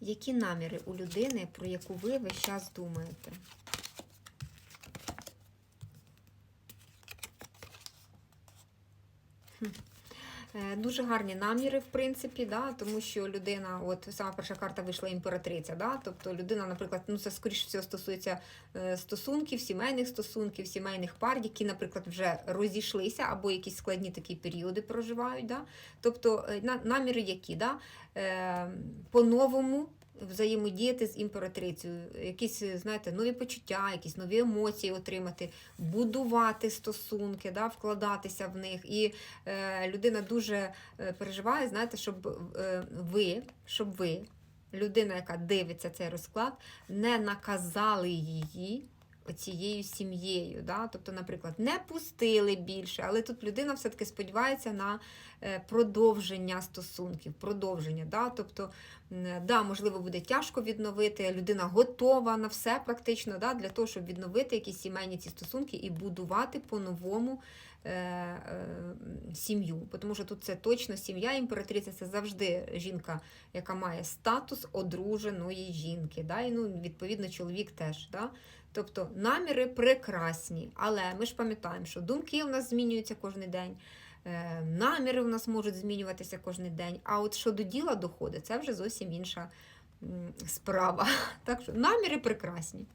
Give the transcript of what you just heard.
Які наміри у людини, про яку ви весь час думаєте? Хм. Е, Дуже гарні наміри, в принципі, да, тому що людина, от сама перша карта вийшла імператриця, да, тобто людина, наприклад, ну це скоріш всього стосується е, стосунків, сімейних стосунків, сімейних пар, які, наприклад, вже розійшлися або якісь складні такі періоди проживають. Да, тобто е, наміри які, да, по-новому взаємодіяти з імператрицею, якісь, знаєте, нові почуття, якісь нові емоції отримати, будувати стосунки, да, вкладатися в них. І е, людина дуже е, переживає, знаєте, щоб е, ви, щоб ви, людина, яка дивиться цей розклад, не наказали її. Цією сім'єю, да? тобто, наприклад, не пустили більше, але тут людина все-таки сподівається на е, продовження стосунків, продовження. Да? Тобто, да, можливо, буде тяжко відновити, людина готова на все практично да? для того, щоб відновити якісь сімейні ці стосунки і будувати по-новому е, е, сім'ю. Тому що тут це точно сім'я, імператриця це завжди жінка, яка має статус одруженої жінки. Да? І, ну, відповідно, чоловік теж. Да? Тобто наміри прекрасні, але ми ж пам'ятаємо, що думки у нас змінюються кожен день, е, наміри у нас можуть змінюватися кожен день. А от що до діла доходить, це вже зовсім інша справа. Так що наміри прекрасні.